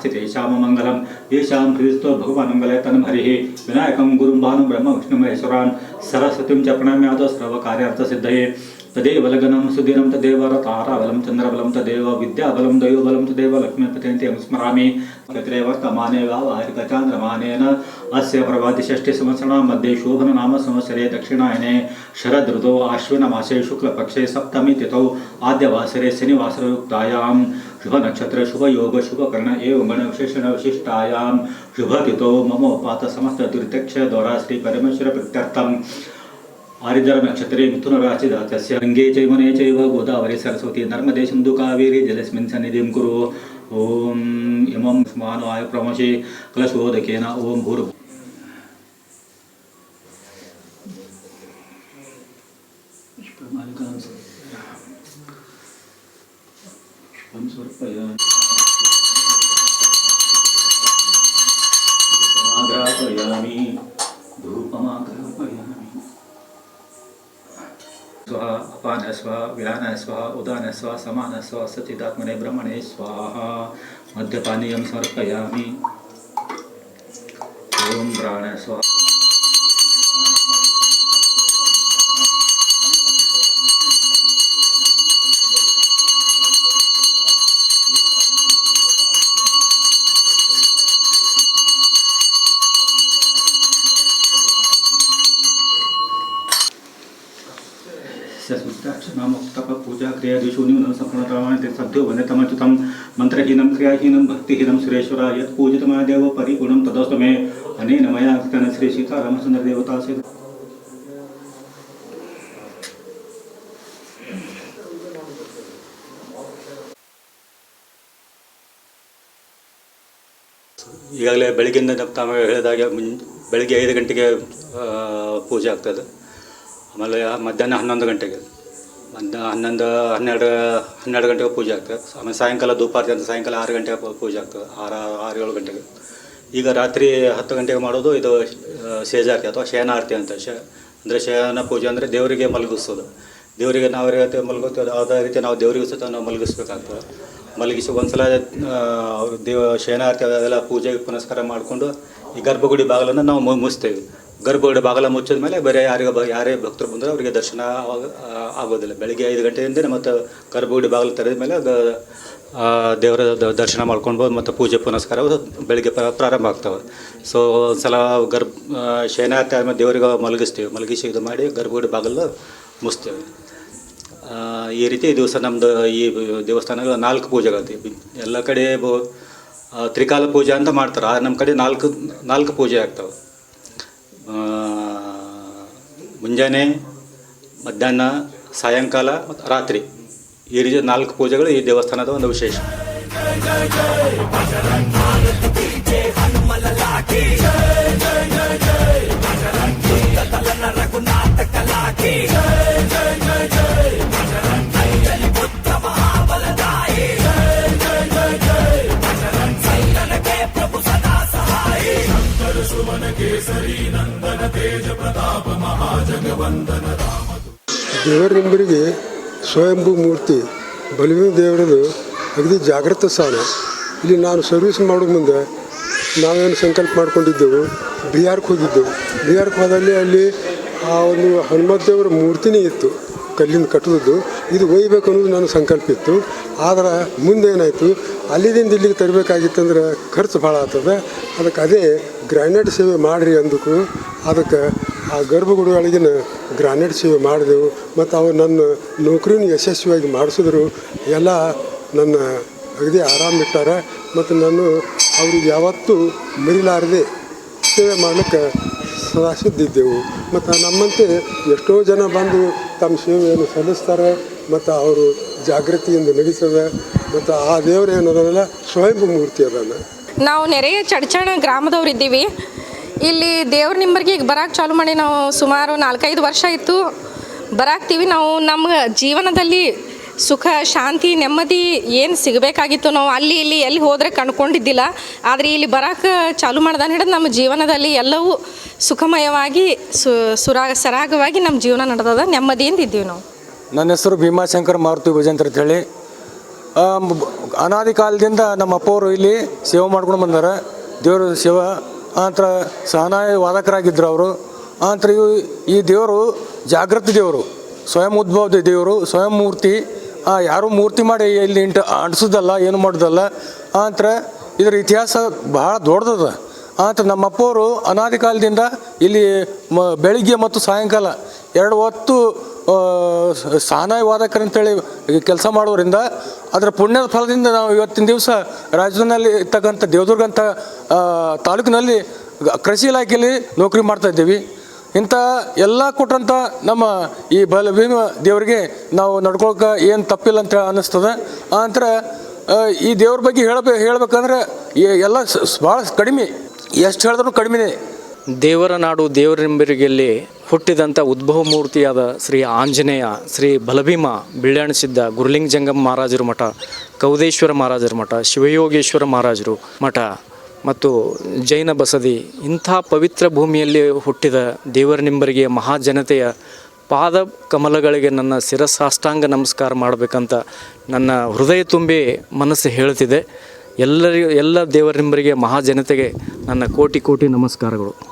नास्ति तेषां मङ्गलं येषां ह्रीस्तो भगवान् मङ्गले तन् हरिः विनायकं गुरुं भानुं ब्रह्म विष्णुमहेश्वरान् सरस्वतीं च प्रणम्याद सर्वकार्यार्थसिद्धये। तदेव लगनं सुदीनं तदेव ताराबलं चन्द्रबलं, तदेव विद्याबलं दैवबलं तदेव लक्ष्मीपतिं स्मरामि। तत्रे वर्तमाने व्यावहारिकचान्द्रमानेन अस्य प्रभातिषष्टिसंवत्सराणां मध्ये शोभननाम संवत्सरे दक्षिणायने शरदृतौ आश्विनमासे शुक्लपक्षे सप्तमी तिथौ, आद्यवासरे शनिवासरयुक्तायां शुभ नक्षत्र शुभ योग शुभ कर्ण एवं गण विशेषण विशिष्टायाम शुभ तिथो मम उपात समस्त दुर्त्यक्ष द्वारा श्री परमेश्वर प्रत्यर्थम आरिद्र नक्षत्रे मिथुन राशि दातस्य गंगे चैमुने चैव गोदावरी सरस्वती नर्मदे सिंधु कावेरी जलस्मिन् सन्निधिं कुरु ओम इमं स्मानो आय प्रमशे कलशोदकेन ओम भूर Thank you. स्वाहा अपान स्वाहा व्यान स्वाहा उदान स्वाहा समान सचिदात्मने ब्रह्मणे स्वाहा। समर्पयामि। ओम प्राण पूजा क्रियादिषु न्यूनं सफलतमानि ते सद्यो वन्यतमच्युतं मन्त्रहीनं क्रियाहीनं भक्तिहीनं सुरेश्वरा यत् पूजितमादेव परिपूर्णं तदस्तु मे अनेन मया कृतेन श्री सीतारामचन्द्रदेवता से ಈಗಾಗಲೇ ಬೆಳಗ್ಗಿಂದ ನಮ್ಮ ತಾವು ಹೇಳಿದಾಗೆ ಮುನ್ ಬೆಳಗ್ಗೆ ಐದು ಗಂಟೆಗೆ ಆ, ಪೂಜೆ ಆಗ್ತದೆ ಆಮೇಲೆ ಮಧ್ಯಾಹ್ನ ಹನ್ನೊಂದು ಗಂಟೆಗೆ ಮಧ್ಯಾಹ್ನ ಹನ್ನೊಂದು, ಹನ್ನೆರಡು ಹನ್ನೆರಡು ಗಂಟೆಗೆ ಪೂಜೆ ಆಗ್ತದೆ. ಆಮೇಲೆ ಸಾಯಂಕಾಲ ಧೂಪಾರತಿ ಅಂತ ಸಾಯಂಕಾಲ ಆರು ಗಂಟೆಗೆ ಪೂಜೆ ಆಗ್ತದೆ. ಆರು ಆರು ಏಳು ಗಂಟೆಗೆ. ಈಗ ರಾತ್ರಿ ಹತ್ತು ಗಂಟೆಗೆ ಮಾಡೋದು ಇದು ಸೇಜಾರ್ತಿ ಅಥವಾ ಶಯನಾರತಿ ಅಂತ. ಶ, ಅಂದರೆ ಶಯನ ಪೂಜೆ ಅಂದರೆ ದೇವರಿಗೆ ಮಲಗಿಸೋದು. ದೇವರಿಗೆ ನಾವು ರೀತಿ ಮಲಗುತ್ತೇವೆ ಅದೇ ರೀತಿ ನಾವು ದೇವರಿಗೆ ಸಹ ನಾವು ಮಲಗಿಸ್ಬೇಕಾಗ್ತದೆ. ಮಲಗಿಸಿ ಒಂದು ಸಲ ದೇವ ಶಯನಾರತಿ ಅದೆಲ್ಲ ಪೂಜೆಗೆ ಪುನಸ್ಕಾರ ಮಾಡಿಕೊಂಡು ಈ ಗರ್ಭಗುಡಿ ಬಾಗಿಲನ್ನು ನಾವು ಮುಗಿಸ್ತೇವೆ ಗರ್ಭಗುಡಿ ಬಾಗಲ ಮುಚ್ಚಿದ ಮೇಲೆ ಬೇರೆ ಯಾರಿಗೆ ಯಾರೇ ಭಕ್ತರು ಬಂದರೆ ಅವರಿಗೆ ದರ್ಶನ ಆಗೋದಿಲ್ಲ. ಬೆಳಗ್ಗೆ ಐದು ಗಂಟೆಯಿಂದ ಮತ್ತು ಗರ್ಭಗುಡಿ ಬಾಗಿಲು ತೆರೆದ ಮೇಲೆ ದೇವರ ದರ್ಶನ ಮಾಡ್ಕೊಳ್ಬೋದು ಮತ್ತು ಪೂಜೆ ಪುನಸ್ಕಾರ ಬೆಳಗ್ಗೆ ಪ್ರಾರಂಭ ಆಗ್ತವೆ. ಸೊ ಒಂದ್ಸಲ ಗರ್ಭ ಆ, ಶಯನಾರತಿ ಆದಮೇಲೆ ದೇವರಿಗೆ ಮಲಗಿಸ್ತೀವಿ. ಮಲಗಿಸಿ ಇದು ಮಾಡಿ ಗರ್ಭಗುಡಿ ಬಾಗಿಲು ಮುಚ್ತೇವೆ. ಈ ರೀತಿ ದಿವಸ ನಮ್ಮದು ಈ ದೇವಸ್ಥಾನಗಳು ನಾಲ್ಕು ಪೂಜೆಗಳು ಎಲ್ಲ ಕಡೆ ತ್ರಿಕಾಲ ಪೂಜೆ ಅಂತ ಮಾಡ್ತಾರೆ. ನಮ್ಮ ಕಡೆ ನಾಲ್ಕು ನಾಲ್ಕು ಪೂಜೆ ಆಗ್ತವೆ. ಮುಂಜಾನೆ ಮಧ್ಯಾಹ್ನ ಸಾಯಂಕಾಲ ಮತ್ತು ರಾತ್ರಿ ಈ ರೀತಿ ನಾಲ್ಕು ಪೂಜೆಗಳು ಈ ದೇವಸ್ಥಾನದ ಒಂದು ವಿಶೇಷ. ದೇವರ ನಂಬರಿಗೆ ಸ್ವಯಂಭೂ ಮೂರ್ತಿ, ಬಲಿವಿನ ದೇವರದು ಅಗದಿ ಜಾಗೃತ ಸಾಲ. ಇಲ್ಲಿ ನಾನು ಸರ್ವಿಸ್ ಮಾಡೋ ಮುಂದೆ ನಾವೇನು ಸಂಕಲ್ಪ ಮಾಡ್ಕೊಂಡಿದ್ದೆವು ಬಿಹಾರ್ಗೆ ಹೋಗಿದ್ದೆವು. ಬಿಹಾರ್ಗೆ ಹೋದಲ್ಲಿ ಅಲ್ಲಿ ಆ ಒಂದು ಹನುಮತ್ ದೇವರ ಮೂರ್ತಿನೇ ಇತ್ತು. ಕಲ್ಲಿಂದ ಕಟ್ಟಿದ್ದು ಇದು ಒಯ್ಬೇಕು ಅನ್ನೋದು ನನ್ನ ಸಂಕಲ್ಪ ಇತ್ತು. ಆದರೆ ಮುಂದೆ ಏನಾಯಿತು ಅಲ್ಲಿದಿಂದ ಇಲ್ಲಿಗೆ ತರಬೇಕಾಗಿತ್ತಂದ್ರೆ ಖರ್ಚು ಭಾಳ ಆಗ್ತದೆ. ಅದಕ್ಕೆ ಅದೇ ಗ್ರ್ಯಾನೈಟ್ ಸೇವೆ ಮಾಡಿರಿ ಅಂದಕ್ಕೂ ಅದಕ್ಕೆ ಆ ಗರ್ಭಗುಡಿ ಒಳಗಿನ ಗ್ರಾನೈಟ್ ಸೇವೆ ಮಾಡಿದೆವು. ಮತ್ತು ಅವು ನನ್ನ ನೌಕರಿನ ಯಶಸ್ವಿಯಾಗಿ ಮಾಡಿಸಿದ್ರು. ಎಲ್ಲ ನನ್ನ ಅಗದಿ ಆರಾಮಿಟ್ಟಾರ ಮತ್ತು ನಾನು ಅವ್ರಿಗೆ ಯಾವತ್ತೂ ಮರಿಲಾರದೆ ಸೇವೆ ಮಾಡಲಿಕ್ಕೆ ಸದಾ ಸಿದ್ಧಿದ್ದೆವು ಮತ್ತು ನಮ್ಮಂತೆ ಎಷ್ಟೋ ಜನ ಬಂದು ತಮ್ಮ ಸೇವೆಯನ್ನು ಸಲ್ಲಿಸ್ತಾರೆ ಮತ್ತು ಅವರು ಜಾಗೃತಿಯಿಂದ ನಡೀತದೆ ಮತ್ತು ಆ ದೇವರು ಏನದಲ್ಲ ಸ್ವಯಂ ಮೂರ್ತಿ ಅದನ್ನು. ನಾವು ನೆರೆಯ ಚಡ್ಚಣ ಗ್ರಾಮದವ್ರು ಇದ್ದೀವಿ. ಇಲ್ಲಿ ದೇವ್ರ ನಿಂಬರ್ಗೆ ಈಗ ಬರಕ್ಕೆ ಚಾಲು ಮಾಡಿ ನಾವು ಸುಮಾರು ನಾಲ್ಕೈದು ವರ್ಷ ಇತ್ತು ಬರಾಕ್ತೀವಿ. ನಾವು ನಮ್ಮ ಜೀವನದಲ್ಲಿ ಸುಖ, ಶಾಂತಿ, ನೆಮ್ಮದಿ ಏನು ಸಿಗಬೇಕಾಗಿತ್ತು ನಾವು ಅಲ್ಲಿ ಇಲ್ಲಿ ಎಲ್ಲಿ ಹೋದರೆ ಕಂಡುಕೊಂಡಿದ್ದಿಲ್ಲ. ಆದರೆ ಇಲ್ಲಿ ಬರೋಕೆ ಚಾಲು ಮಾಡ್ದಾನ ಹಿಡಿದು ನಮ್ಮ ಜೀವನದಲ್ಲಿ ಎಲ್ಲವೂ ಸುಖಮಯವಾಗಿ ಸು, ಸುರಾ, ಸರಾಗವಾಗಿ ನಮ್ಮ ಜೀವನ ನಡೆದದ. ನೆಮ್ಮದಿಯಿಂದ ಇದ್ದೀವಿ ನಾವು. ನನ್ನ ಹೆಸರು ಭೀಮಾಶಂಕರ್ ಮಾರುತಿ ಭಜಂತ್ರ ಅಂತೇಳಿ ಅನಾದಿ ಕಾಲದಿಂದ ನಮ್ಮ ಅಪ್ಪವರು ಇಲ್ಲಿ ಸೇವೆ ಮಾಡ್ಕೊಂಡು ಬಂದಾರ. ದೇವರು ಸೇವೆ ಆನಂತರ ಸಹನಾಯ ವಾದಕರಾಗಿದ್ದರು ಅವರು. ಆನಂತರ ಈ ದೇವರು ಜಾಗೃತಿ ದೇವರು, ಸ್ವಯಂ ಉದ್ಭವ ದೇವರು, ಸ್ವಯಂ ಮೂರ್ತಿ. ಯಾರೂ ಮೂರ್ತಿ ಮಾಡಿ ಇಲ್ಲಿ ಇಂಟ ಅಂಟಿಸೋದಲ್ಲ, ಏನು ಮಾಡೋದಲ್ಲ, ಆಂತರ ಇದರ ಇತಿಹಾಸ ಬಹಳ ದೊಡ್ಡದದ. ಆತ ನಮ್ಮ ಅಪ್ಪವರು ಅನಾದಿ ಕಾಲದಿಂದ ಇಲ್ಲಿ ಮ, ಬೆಳಿಗ್ಗೆ ಮತ್ತು ಸಾಯಂಕಾಲ ಎರಡು ಹೊತ್ತು ಸಹನಾಯ ವಾದಕರಂತೇಳಿ ಕೆಲಸ ಮಾಡೋದ್ರಿಂದ ಅದರ ಪುಣ್ಯದ ಫಲದಿಂದ ನಾವು ಇವತ್ತಿನ ದಿವಸ ರಾಜ್ಯದಲ್ಲಿ ಇರ್ತಕ್ಕಂಥ ದೇವದುರ್ಗ ಅಂತ ತಾಲೂಕಿನಲ್ಲಿ ಕೃಷಿ ಇಲಾಖೆಯಲ್ಲಿ ನೌಕರಿ ಮಾಡ್ತಾ ಇದ್ದೀವಿ. ಇಂಥ ಎಲ್ಲ ಕೊಟ್ಟಂಥ ನಮ್ಮ ಈ ಬಲ ಭೀಮ ದೇವರಿಗೆ ನಾವು ನಡ್ಕೊಳಕ್ಕೆ ಏನು ತಪ್ಪಿಲ್ಲ ಅಂತ ಅನ್ನಿಸ್ತದೆ. ಆ ನಂತರ ಈ ದೇವ್ರ ಬಗ್ಗೆ ಹೇಳಬೇಕು ಹೇಳ್ಬೇಕಂದ್ರೆ ಎಲ್ಲ ಭಾಳ ಕಡಿಮೆ. ಎಷ್ಟು ಹೇಳಿದ್ರು ಕಡಿಮೆ ದೇವರ ನಾಡು ದೇವರೆಂಬರಿಗೆಯಲ್ಲಿ ಹುಟ್ಟಿದಂಥ ಉದ್ಭವ ಮೂರ್ತಿಯಾದ ಶ್ರೀ ಆಂಜನೇಯ, ಶ್ರೀ ಬಲಭೀಮ, ಬಿಳ್ಯಾಣಸಿದ್ದ ಗುರುಲಿಂಗ ಜಂಗಮ್ ಮಹಾರಾಜರ ಮಠ, ಕೌದೇಶ್ವರ ಮಹಾರಾಜರ ಮಠ, ಶಿವಯೋಗೇಶ್ವರ ಮಹಾರಾಜರು ಮಠ. ಮತ್ತು ಜೈನ ಬಸದಿ, ಇಂಥ ಪವಿತ್ರ ಭೂಮಿಯಲ್ಲಿ ಹುಟ್ಟಿದ ದೇವರನಿಂಬರಿಗೆ ಮಹಾಜನತೆಯ ಪಾದ ಕಮಲಗಳಿಗೆ ನನ್ನ ಶಿರಸಾಷ್ಟಾಂಗ ನಮಸ್ಕಾರ ಮಾಡಬೇಕಂತ ನನ್ನ ಹೃದಯ ತುಂಬಿ ಮನಸ್ಸು ಹೇಳ್ತಿದೆ. ಎಲ್ಲರಿಗೂ, ಎಲ್ಲ ದೇವರಿಂಬರಿಗೆ ಮಹಾಜನತೆಗೆ ನನ್ನ ಕೋಟಿ ಕೋಟಿ ನಮಸ್ಕಾರಗಳು.